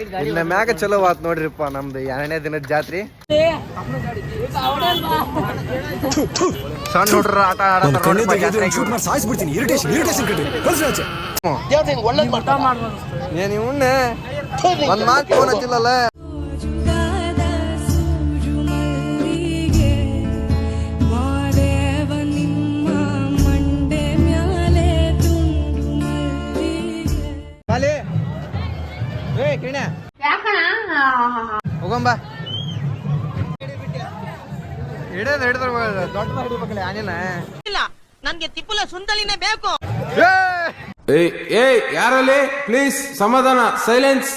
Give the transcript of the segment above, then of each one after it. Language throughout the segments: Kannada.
ಇನ್ನ ಮ್ಯಾಗ ಚಲೋ ಆತ್ ನೋಡ್ರಿಪ್ಪ ನಮ್ದು ಎರಡನೇ ದಿನದ ಜಾತ್ರಿ. ಸಣ್ಣ ಹುಡ್ರ ಆಟ ಆಚೆ. ಏನ್ ಇವ್ನ ಒಂದ್ ಮಾತು ಫೋನ್ ಹಚ್ಚಿಲ್ಲಲ್ಲ? ಏ ಕಿಣ್ಯ ಹೋಗಂಬ. ಹಿಡಿದ್ ಹಿಡಿದ್ರ ದೊಡ್ಡ ಹಿಡಿಬೇಕಲ್ಲ ಆನಿನ ಇಲ್ಲ ನನ್ಗೆ ತಿಪ್ಪಲ ಸುಂದಲಿನೇ ಬೇಕು. ಏ! ಏ ಯಾರಲ್ಲಿ? ಪ್ಲೀಸ್ ಸಮಾಧಾನ ಸೈಲೆನ್ಸ್.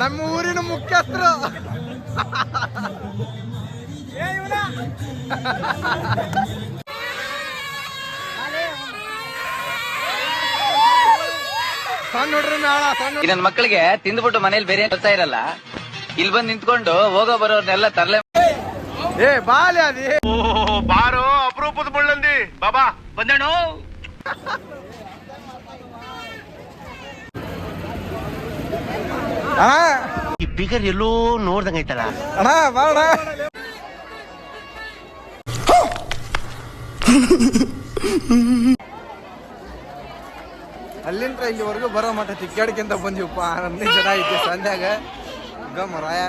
ನಮ್ಮ ಊರಿನ ಮುಖ್ಯಸ್ಥರು. ಸಣ್ಣ ಈ ಮಕ್ಕಳಿಗೆ ತಿಂದ್ಬಿಟ್ಟು ಮನೇಲಿ ಬೇರೆ ಕೆಲಸ ಇರಲ್ಲ. ಇಲ್ಲಿ ಬಂದು ನಿಂತ್ಕೊಂಡು ಹೋಗೋ ಬರೋರ್ನೆಲ್ಲ ತರಲೆ ಏ ಬಾಲೆ ಅದಿ. ಬಾರೋ ಅಪರೂಪದ ಮುಳ್ಳಂದಿ. ಬಾಬಾ ಬಂದೇಣು ಈ ಬಿಗರ್ ಎಲ್ಲೋ ನೋಡ್ದಂಗೈತಲ್ಲ ಅಣ್ಣ ಬಾಣ ಅಲ್ಲಿಂದ ಇಲ್ಲಿವರೆಗೂ ಬರೋ ಮಟ್ಟ ತಿಕ್ಕಾಡ್ಕಿಂತ ಬಂದಿವಪ್ಪ. ನಮ್ದು ಜನ ಐತಿ ಸಂಧ್ಯಾಗ. ಗಮರಾಯ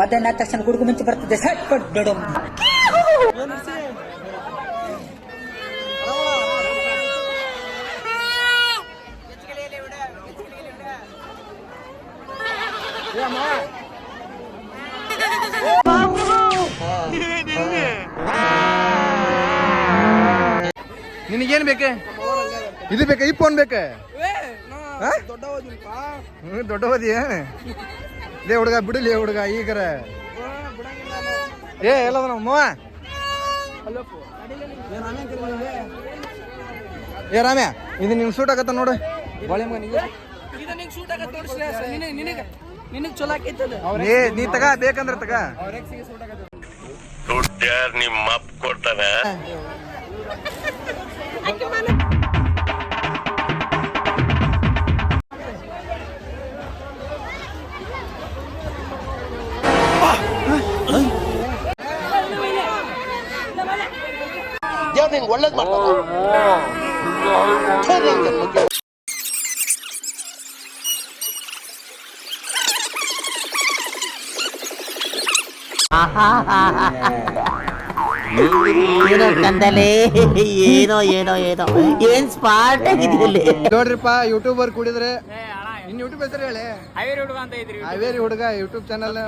ಮಧ್ಯಾಹ್ನ ಆದ ತಕ್ಷಣ ಗುಡುಗು ಮಿಂಚು ಬರ್ತಿದ್ದೆ ಸಟ್ ಪಟ್ ಬಿಡು ನಿನಗೇನ್ ಬೇಕೆ? ಇದು ಬೇಕಾ? ಈ ಫೋನ್ ಬೇಕ? ದೊಡ್ಡವದಿ ದೊಡ್ಡ ಓದಿ ಲೇ ಹುಡುಗ ಬಿಡಲಿ ಹುಡುಗ ಈಗರ. ಏ ಎಲ್ಲದ ನಾವು ಮವ? ಏ ರಾಮ್ಯ ಇದು ನಿಮ್ ಸೂಟ್ ಆಗತ್ತ ನೋಡು. ಬಾಳೆ ಏ ನೀ ತಗ ಬೇಕಂದ್ರ ತಗ. ದುಡ್ಡು ಯಾರು ನಿಮ್ಮ ಅಪ್ಪ ಕೊಡ್ತಾನೆ ಒಳ್ಳೇದ್ ಏನೋ ಕಂದಲೆ ಏನೋ ಏನೋ ಏನೋ ಏನ್ ಸ್ಪಾಟ್ ಆಗಿದ್ದಲ್ಲಿ ನೋಡ್ರಿಪ್ಪ ಯೂಟ್ಯೂಬರ್ ಕುಡಿದ್ರೆ ಇನ್ ಯೂಟ್ಯೂಬ್ ಹೆಸರು ಹೇಳಿ ಹಾವೇರಿ ಹುಡುಗ ಯೂಟ್ಯೂಬ್ ಚಾನಲ್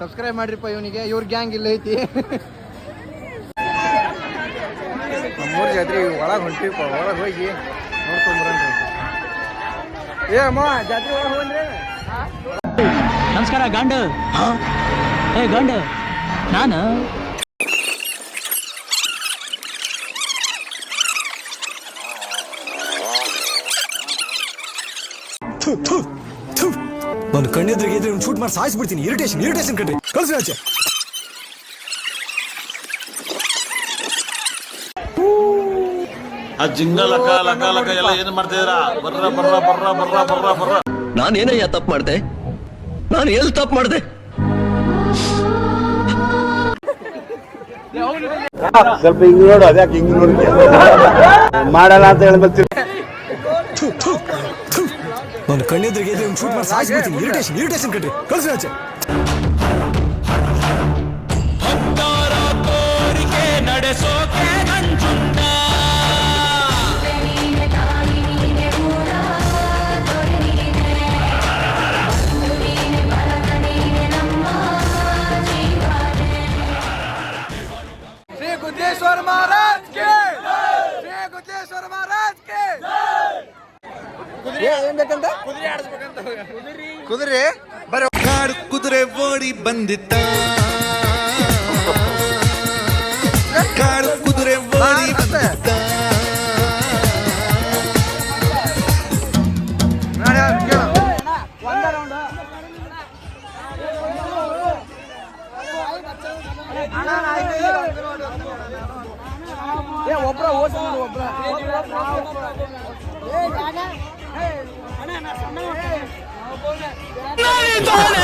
ಸಬ್ಸ್ಕ್ರೈಬ್ ಮಾಡ್ರಿಪ್ಪ ಇವನಿಗೆ ಇವ್ರ ಗ್ಯಾಂಗ್ ಇಲ್ಲ ಐತಿ ಒಳಗ್ ಹೊಂಟಿಪ್ಪ ಒಳಗೆ ಹೋಗಿ ನೋಡ್ಕೊಂಡ್ಬರಂದ್ರಿ ಏ ಅಮ್ಮ ಜಾತ್ರೆ ಒಳಗೆ ಹೋಗ್ರಿ ನಮಸ್ಕಾರ ಗಂಡು. ಏ ಗಂಡು. ನಾನು. ನನ್ನ ಕಣ್ಣೆದ್ರಿಗೆ ಇದ್ರೆ ಶೂಟ್ ಮಾಡಿ ಸಾಯಿಸ್ಬಿಡ್ತೀನಿ. ಇರಿಟೇಷನ್ ಇರಿಟೇಷನ್ ಕಣ್ರಿ. ಕಳ್ಸಿ ಆಚೆ. ಆ ಜಿಂಗ ಲಕ ಲಕ ಲಕ ಎಲ್ಲ ಏನ್ ಮಾಡ್ತಿದ್ರ ಬರ್ರ ಬರ್ರ ಬರ್ರ ಬರ್ರ ಬರ್ರ ಬರ್ರ. ನಾನೇನಯ್ಯ ತಪ್ಪು ಮಾಡ್ದೆ? ನಾನು ಎಲ್ಲಿ ತಪ್ಪು ಮಾಡ್ದೆ? ಸ್ವಲ್ಪ ಹಿಂಗ್ ನೋಡು ಅದ್ಯಾಕೆ ಹಿಂಗ್ ನೋಡಿ ಮಾಡಲ್ಲ ಅಂತ ಹೇಳಿ ಬರ್ತೀನಿ ಥು, ಥು. ನಾನು ಕಣ್ಣೆದ್ರಿಗೆ ಒಂದು ಶೂಟ್ ಮಾಡಿ ಸಾಯಿಸ್ಬಿಡ್ತೀನಿ ಇರಿಟೇಷನ್ ಇರಿಟೇಷನ್ ಕಟ್ರಿ ಕಳ್ಸಿ ಆಚೆ. ನಡೆಸೋಕೆ ಗುದ್ದೇಶ್ವರ ಮಹಾರಾಜ್ ಕೆ ಶ್ರೀ ಗುದ್ದೇಶ್ವರ ಮಹಾರಾಜ್ ಕೆ ಏ, ಏನ್ ಬೇಕಂತ ಕುದುರೆ ಬರೋ ಕಾಡು ಕುದುರೆ ಓಡಿ ಬಂದಿತ್ತ ಕಾಡು ಕುದುರೆ ಓಡಿ ಬಂದಿತ್ತ એ ઓપરા ઓસ ઓપરા એ ના ના ના ના